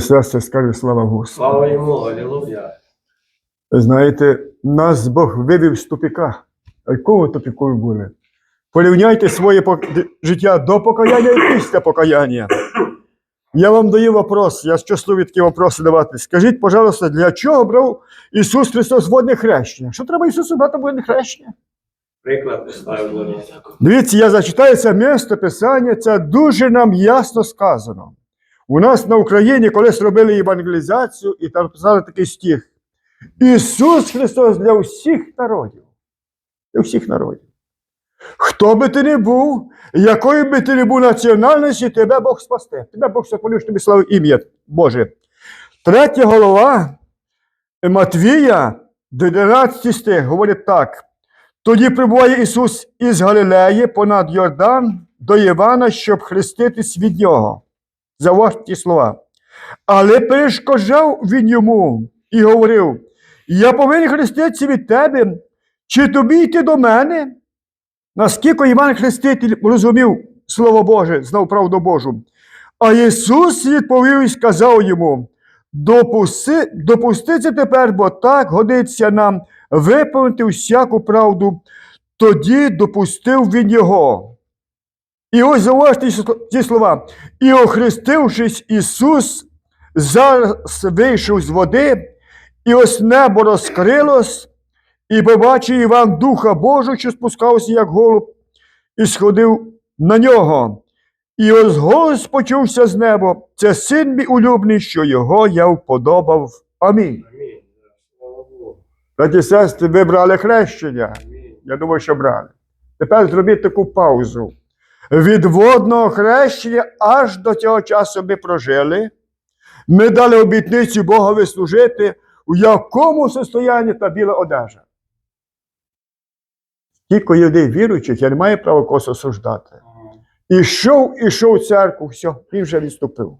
Сестри, скаже слава Господу. Слава йому, алілуя. Знаєте, нас Бог вивів з тупіка. А якого тупіку ви були? Порівняйте своє пок- життя до покаяння і після покаяння. Я вам даю вопрос, я щасливий такі вопроси давати. Скажіть, пожалуйста, для чого брав Ісус Христос водне хрещення? Що треба Ісусу брати водне хрещення? Приклад поставив. Дивіться, я зачитаю це місто Писання, це дуже нам ясно сказано. У нас на Україні колись робили евангелізацію, і там писали такий стих. Ісус Христос для всіх народів. Для всіх народів. Хто би ти не був, якої би ти не був національності, тебе Бог спасте. Тебе Бог сохвалив, тобі славив ім'я Боже. Третя голова Матвія, 11 стих, говорить так. Тоді прибуває Ісус із Галилеї понад Йордан до Івана, щоб хреститись від нього. Зауважте ті слова. Але перешкоджав він йому і говорив: Я повинен хреститися від тебе, чи тобі йти до мене? Наскільки Іван Хреститель розумів Слово Боже, знав правду Божу. А Ісус відповів і сказав йому: Допусти, допусти тепер, бо так годиться нам виповнити всяку правду. Тоді допустив він його. І ось зауважте ці слова. І охрестившись, Ісус зараз вийшов з води, і ось небо розкрилось, і побачив Іван Духа Божого, що спускався, як голуб, і сходив на нього. І ось голос почувся з неба. Це син мій улюбний, що його я вподобав. Амінь. Браті сестри, ви брали хрещення. Амінь. Я думаю, що брали. Тепер зробіть таку паузу. Від водного хрещення аж до цього часу ми прожили. Ми дали обітницю Богові служити, у якому состоянні та біла одежа. Тільки людей віруючих, я не маю права когось осуждати. Ішов, ішов в церкву, все, він вже відступив.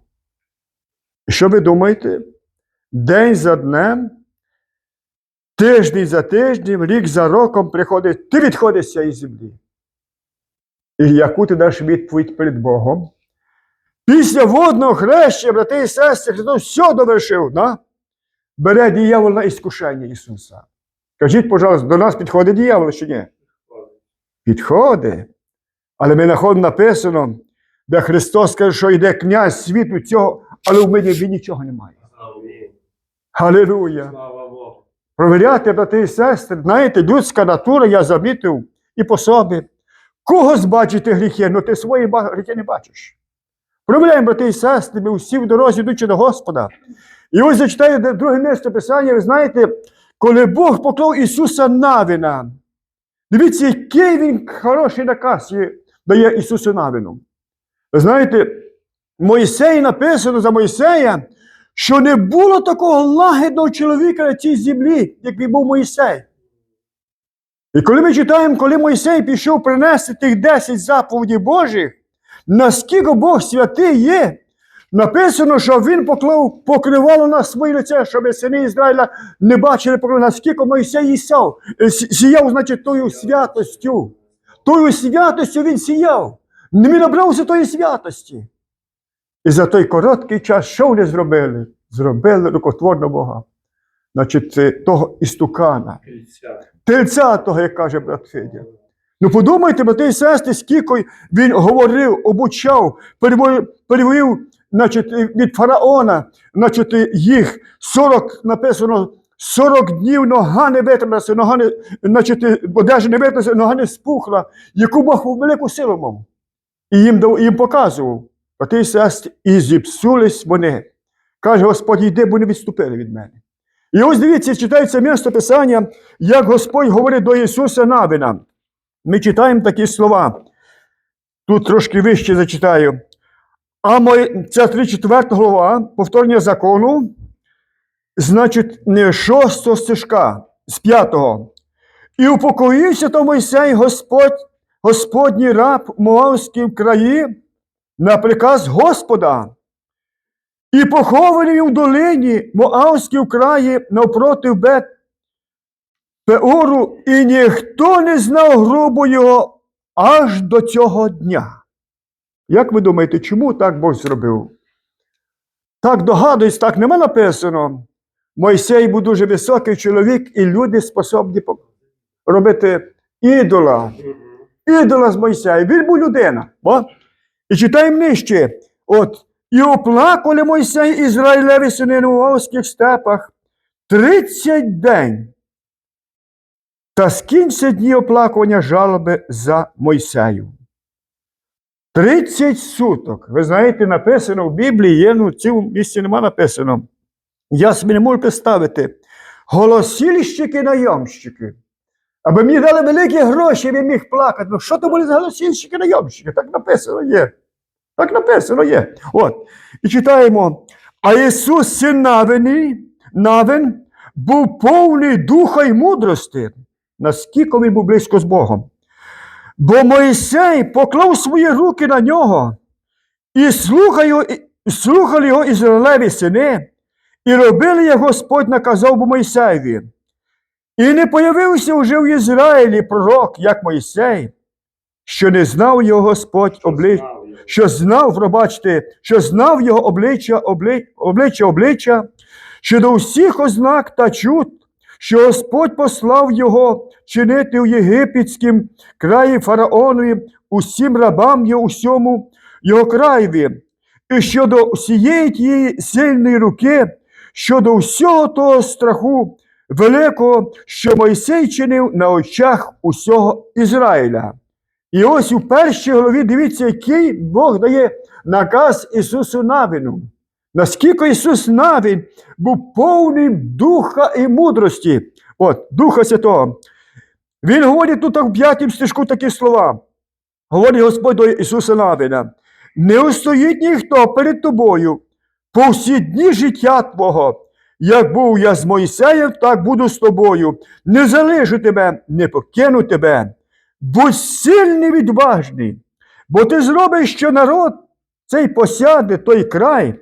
І що ви думаєте? День за днем, тиждень за тижнем, рік за роком приходить, ти відходиш з цієї землі. І яку ти даш відповідь перед Богом? Після водного хрещення, брати і сестри, Христос все довершив, да? бере диявол на іскушення Ісуса. Кажіть, пожалуйста, до нас підходить диявол чи ні? Підходить. Але ми знаходимо написано, де Христос каже, що йде князь світу цього, але в мені він нічого немає. Богу. Провіряти, брати і сестри, знаєте, людська натура, я замітив і по собі. Когось бачити гріхи, але ти свої гріхи не бачиш. Провіряємо, брати і сестри, ми всі в дорозі йдучи до Господа. І ось де- друге місце Писання, ви знаєте, коли Бог поклав Ісуса Навіна. Дивіться, який він хороший наказ дає Ісусу Навіну. Ви знаєте, Мойсей написано за Мойсея, що не було такого лагідного чоловіка на цій землі, як був Мойсей. І коли ми читаємо, коли Мойсей пішов принести тих 10 заповідей Божих, наскільки Бог святий є, написано, що він поклав покривало на своє лице, щоб сини Ізраїля не бачили, наскільки Мойсей сяв, е, сіяв, значить, тою святостю. Тою святостю він сіяв. Він набрався тої святості. І за той короткий час, що вони зробили? Зробили рукотворного Бога. Значить, того істукана. Тельця того, як каже брат Федя. Ну подумайте, брати і сестри, скільки він говорив, обучав, перевів, перевів значить, від фараона, значить, їх 40, написано, 40 днів нога не витрималася, нога не, значить, одежа не витрималася, нога не спухла, яку Бог велику силу мав. І їм, дав- їм показував. Брати і сестри, і зіпсулись вони. Каже Господь, йди, бо не відступили від мене. І ось дивіться, читається місто Писання, як Господь говорить до Ісуса Навина. Ми читаємо такі слова. Тут трошки вище зачитаю. А мой, це 34 глава, повторення закону, значить, не шостого стежка, з п'ятого. І упокоївся то Мойсей Господь, Господній раб в Моавській краї на приказ Господа. І похований він в долині Моавській в краї навпроти Бет Пеору, і ніхто не знав грубо його аж до цього дня. Як ви думаєте, чому так Бог зробив? Так догадуюсь, так нема написано. Мойсей був дуже високий чоловік, і люди способні робити ідола. Ідола з Мойсея. Він був людина. Бо? І читаємо нижче. От, і оплакали Мойсей Ізраїлеві сини у овських степах 30 день. Та скінчиться дні оплакування жалоби за Мойсею. 30 суток. Ви знаєте, написано в Біблії, є, ну, в цьому місці нема написано. Я собі не можу представити. Голосільщики найомщики. Аби мені дали великі гроші, я міг плакати. Ну що то були за голосільщики найомщики? Так написано є. Так написано є. От. І читаємо. А Ісус, син Навини, Навин, був повний духа й мудрости, наскільки він був близько з Богом. Бо Моїсей поклав свої руки на нього, і слухали його, і Ізраїлеві сини, і робили, як Господь наказав бо Мойсеєві. І не появився вже в Ізраїлі пророк, як Мойсей, що не знав його Господь обличчя, що знав, пробачте, що знав його обличчя, обличчя, обличчя, що до всіх ознак та чут, що Господь послав його чинити у єгипетськім краї фараонові, усім рабам його усьому його краєві, і щодо всієї тієї сильної руки, щодо всього того страху великого, що Мойсей чинив на очах усього Ізраїля. І ось у першій голові дивіться, який Бог дає наказ Ісусу Навину. Наскільки Ісус Навин був повний духа і мудрості, от, Духа Святого. Він говорить тут в п'ятім стежку такі слова. Говорить Господь до Ісуса Навина. Не устоїть ніхто перед тобою по всі дні життя Твого. Як був я з Моїсеєм, так буду з тобою. Не залишу тебе, не покину тебе. Будь сильний, відважний, бо ти зробиш, що народ цей посяде той край,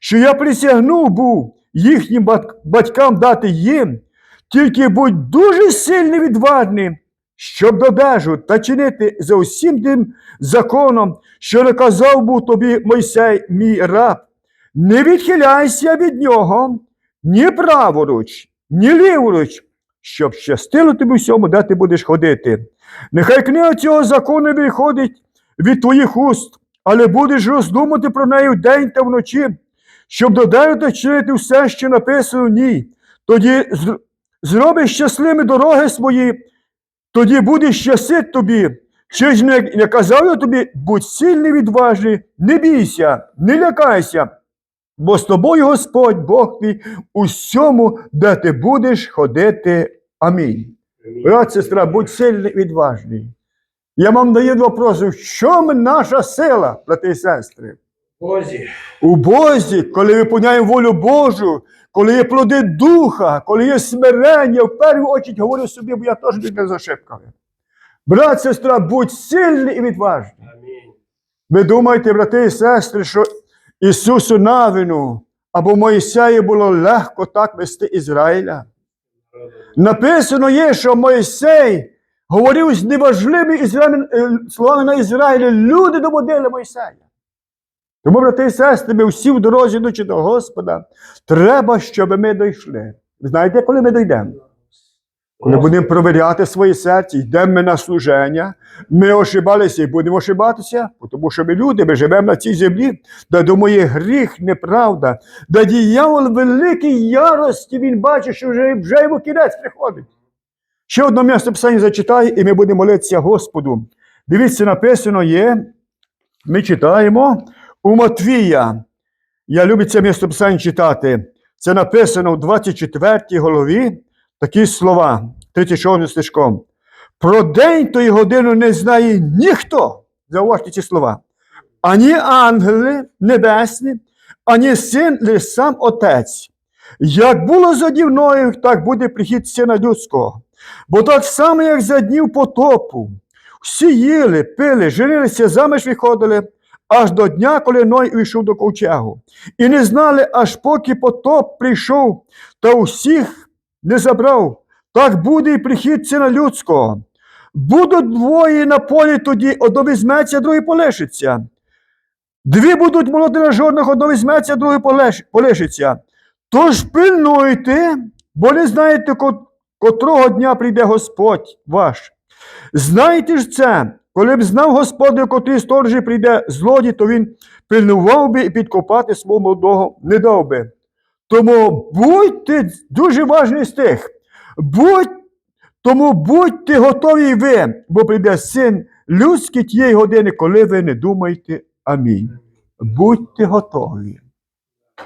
що я присягнув був їхнім батькам дати їм, тільки будь дуже сильний, відважний, щоб додержу та чинити за усім тим законом, що наказав був тобі Мойсей, мій раб. Не відхиляйся від нього ні праворуч, ні ліворуч, щоб щастило тобі всьому, де ти будеш ходити. Нехай книга цього закону виходить від твоїх уст, але будеш роздумати про неї вдень та вночі, щоб додержати чинити все, що написано в ній. Тоді зробиш щасливими дороги свої, тоді буде щастить тобі. Чи ж не, не казав я тобі, будь сильний відважний, не бійся, не лякайся, бо з тобою Господь Бог твій у всьому, де ти будеш ходити. Амінь. Брат, сестра, будь сильний, відважний. Я вам даю вопрос, в чому наша сила, брати і сестри? Бозі. У Бозі, коли виповняємо волю Божу, коли є плоди духа, коли є смирення, в першу очередь говорю собі, бо я теж бігаю за шибками. Брат, сестра, будь сильний і відважний. Амінь. Ви думаєте, брати і сестри, що Ісусу Навину або Моїсею було легко так вести Ізраїля? Написано є, що Мойсей говорив з неважливими Ізраїль, е, словами на Ізраїлі. Люди доводили Мойсея. Тому, брати і сестри, ми всі в дорозі йдучи до Господа, треба, щоб ми дійшли. Знаєте, коли ми дійдемо? Коли будемо провіряти своє серце, йдемо ми на служення, ми ошибалися і будемо ошибатися, тому що ми люди, ми живемо на цій землі, де думає гріх, неправда, де діявол великій ярості, він бачить, що вже, вже йому кінець приходить. Ще одне місце писання зачитаю, і ми будемо молитися Господу. Дивіться, написано є, ми читаємо у Матвія. Я люблю це місце писання читати. Це написано в 24 голові такі слова, 36 стежком. Про день тої годину не знає ніхто. Зауважте ці слова. Ані ангели небесні, ані син, лише сам Отець. Як було за дівною, так буде прихід сина людського. Бо так само, як за днів потопу, всі їли, пили, женилися, заміж виходили, аж до дня, коли Ной увійшов до ковчегу. І не знали, аж поки потоп прийшов та усіх не забрав. Так буде і прихід сина людського. Будуть двоє на полі тоді, одно візьметься, другий полишиться. Дві будуть молоти на жодних, одно візьметься, друге полишиться. Тож пильнуйте, бо не знаєте, котрого дня прийде Господь ваш. Знайте ж це, коли б знав Господь, котрий сторожі прийде злодій, то він пильнував би і підкопати свого молодого не дав би. Тому будьте дуже важний з тих. Будь, тому будьте готові ви, бо прийде син людський тієї години, коли ви не думаєте. Амінь. Будьте готові.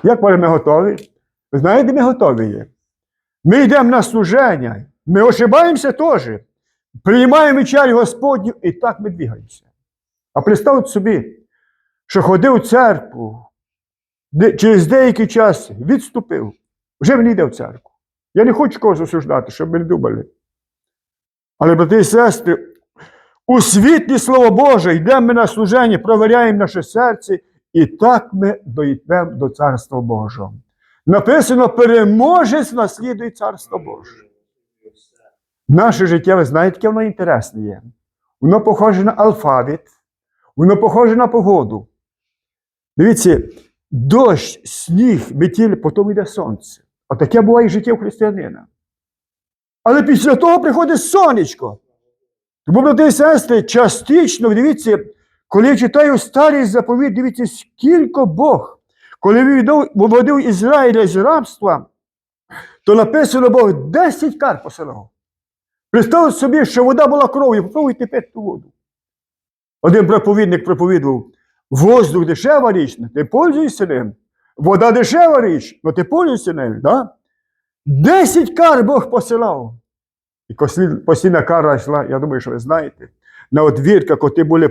Як може ми готові? Ви знаєте, ми готові є. Ми йдемо на служення, ми ошибаємося теж. Приймаємо вечерю Господню і так ми двигаємося. А представте собі, що ходив у церкву, через деякий час відступив, вже не йде в церкву. Я не хочу когось осуждати, щоб ви не думали. Але, брати і сестри, у світлі Слово Боже йдемо ми на служення, провіряємо наше серце, і так ми дійдемо до Царства Божого. Написано, переможець наслідує Царство Боже. Наше життя, ви знаєте, яке воно інтересне є. Воно похоже на алфавіт, воно похоже на погоду. Дивіться, дощ, сніг, метіль, потім йде сонце. Отаке буває життя у християнина. Але після того приходить сонечко. Тому, брати і сестри, частично, дивіться, коли я читаю старий заповіт, дивіться, скільки Бог, коли він виводив Ізраїля з рабства, то написано Бог 10 кар посилав. Представте собі, що вода була кров'ю, попробуйте пити ту воду. Один проповідник проповідував: воздух дешева річ, ну ти пользуйся ним. Вода дешева річ, ну ти пользуйся ним. Да? Десять кар Бог посилав. І постійна кара йшла, я думаю, що ви знаєте, на одвірках, коли були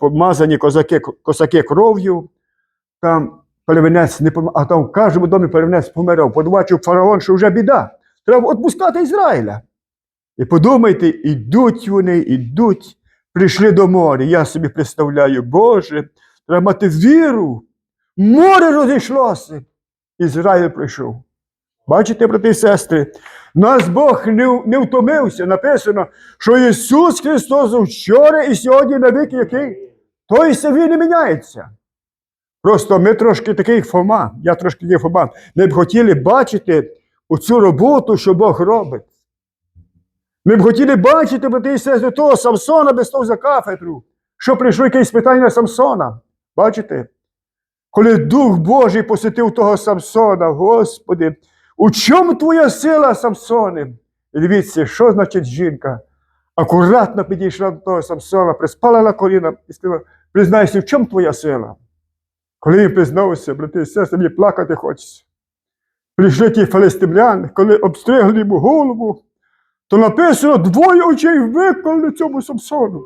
помазані козаки, косаки кров'ю, там перевенець не пом... а там в кожному домі перевенець помирав. Побачив фараон, що вже біда. Треба відпускати Ізраїля. І подумайте, ідуть вони, ідуть, прийшли до моря. Я собі представляю, Боже, треба мати віру. Море розійшлося. Ізраїль прийшов. Бачите, брати і сестри, нас Бог не, не втомився. Написано, що Ісус Христос вчора і сьогодні на віки який? Той він не міняється. Просто ми трошки такий Фома, я трошки такий Фома. Ми б хотіли бачити оцю роботу, що Бог робить. Ми б хотіли бачити, брати і сестри, того Самсона без того за кафедру, що прийшло якесь питання Самсона. Бачите? Коли Дух Божий посетив того Самсона, Господи, у чому твоя сила, Самсоне? І дивіться, що значить жінка? Акуратно підійшла до того Самсона, приспала на коліна і сказала, признайся, в чому твоя сила? Коли він признався, брати і сестри, мені плакати хочеться. Прийшли ті филистимляни, коли обстригли йому голову, то написано, двоє очей виколи цьому Самсону.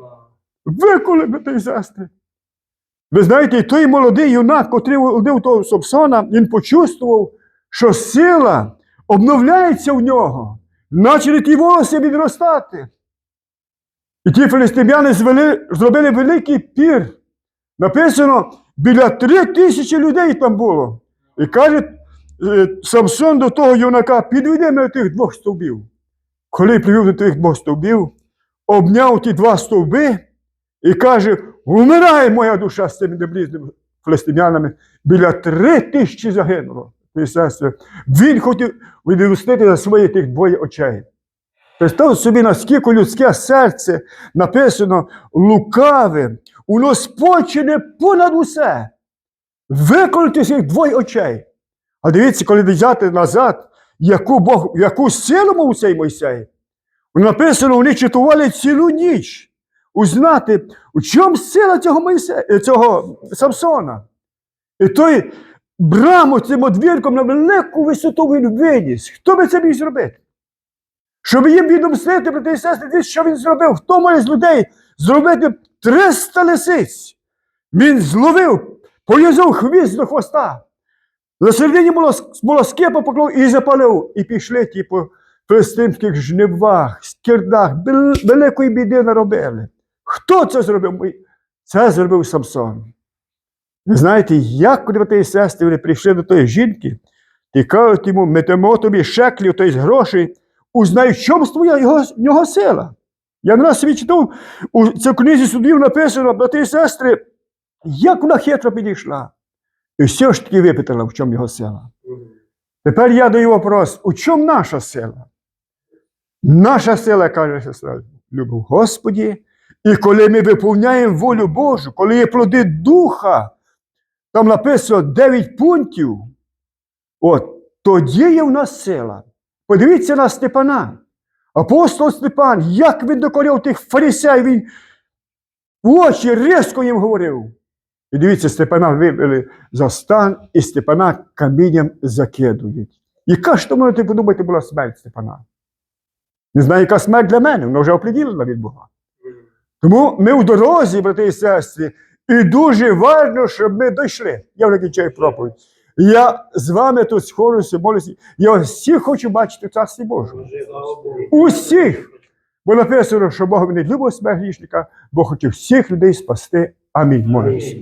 Виколи, брати і сестри. Ви знаєте, і той молодий юнак, котрий володив того Самсона, він почувствував, що сила обновляється в нього, почали ті волоси відростати. І ті филистимляни зробили великий пір. Написано, біля три тисячі людей там було. І каже е, Самсон до того юнака, підведи мене тих двох стовбів. Коли привів до тих двох стовбів, обняв ті два стовби і каже: Умирає моя душа з цими неблізними филистимлянами. Біля три тисячі загинуло. Він хотів відростити за свої тих двоє очей. Представте собі, наскільки людське серце написано лукаве, воно понад усе. Виколити цих двоє очей. А дивіться, коли взяти назад, яку Бог, яку силу мав цей Мойсей. Написано, вони читували цілу ніч. Узнати, у чому сила цього Мойсе, цього Самсона. І той браму цим одвірком на велику висоту він виніс. Хто би це міг зробити? Щоб їм відомстити, брати і сестри, що він зробив. Хто може з людей зробити 300 лисиць? Він зловив, пов'язав хвіст до хвоста. На середині смолоскипа поклав і запалив. І пішли ті по филистимських жнивах, скирдах, бел- великої біди наробили. Хто це зробив? Це зробив Самсон. Ви знаєте, як коли брати і сестри вони прийшли до тої жінки і кажуть йому, ми дамо тобі шеклів, тобто грошей, узнай, в чому твоя його, його сила. Я не собі читав, у цій книзі судів написано, брати і сестри, Як вона хитро підійшла. І все ж таки випитала, в чому його сила. Тепер я даю вопрос: у чому наша сила? Наша сила, каже сестра, любов Господі. І коли ми виповняємо волю Божу, коли є плоди Духа, там написано 9 пунктів, от, тоді є в нас сила. Подивіться на Степана. Апостол Степан, як він докоряв тих фарисеїв, він в очі різко їм говорив. І дивіться, Степана вивели за стан, і Степана камінням закидують. Яка ж то можете подумати, була смерть Степана? Не знаю, яка смерть для мене, вона вже оприділена від Бога. Тому ми в дорозі, брати і сестри, і дуже важливо, щоб ми дійшли. Я вже кінчаю проповідь. Я з вами тут схожуся, молюся. Я всіх хочу бачити в Царстві Божому. Усіх. Бо написано, що Бог не любить себе грішника, бо хотів всіх людей спасти. Амінь. Молимося.